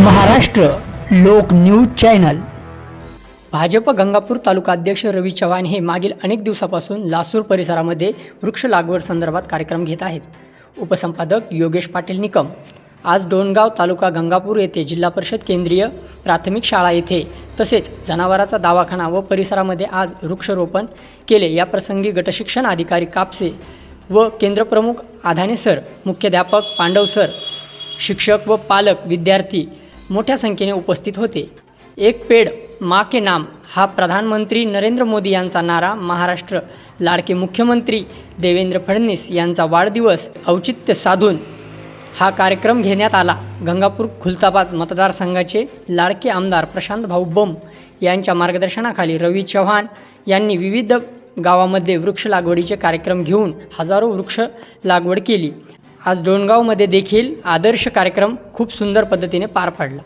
Maharashtra Lok news channel. Bhajap Gangapur taluka अध्यक्ष रवी चव्हाण हे मागील अनेक दिवसापासून लासूर परिसरामध्ये वृक्ष लागवड संदर्भात कार्यक्रम घेत आहेत. उपसंपादक योगेश पाटील निकम. आज डोणगाव तालुका गंगापूर येथे जिल्हा परिषद केंद्रीय प्राथमिक शाळा येथे तसेच जनावराचा दवाखाना व परिसरामध्ये आज वृक्षरोपण केले. या प्रसंगी गटशिक्षण अधिकारी कापसे व केंद्रप्रमुख आधाने सर मुख्याध्यापक पांडव सर शिक्षक व पालक विद्यार्थी मोठ्या संख्येने उपस्थित होते. एक पेड मा के नाम हा प्रधानमंत्री नरेंद्र मोदी यांचा नारा महाराष्ट्र लाडके मुख्यमंत्री देवेंद्र फडणवीस यांचा वाढदिवस औचित्य साधून. हा कार्यक्रम घेण्यात आला. गंगापूर खुलताबाद मतदारसंघाचे लाडके आमदार प्रशांत भाऊ बम यांच्या मार्गदर्शनाखाली रवी चव्हाण यांनी विविध गावामध्ये वृक्ष लागवडीचे कार्यक्रम घेऊन हजारो वृक्ष लागवड केली. आज डोणगावमध्ये देखील आदर्श कार्यक्रम खूप सुंदर पद्धतीने पार पाडला.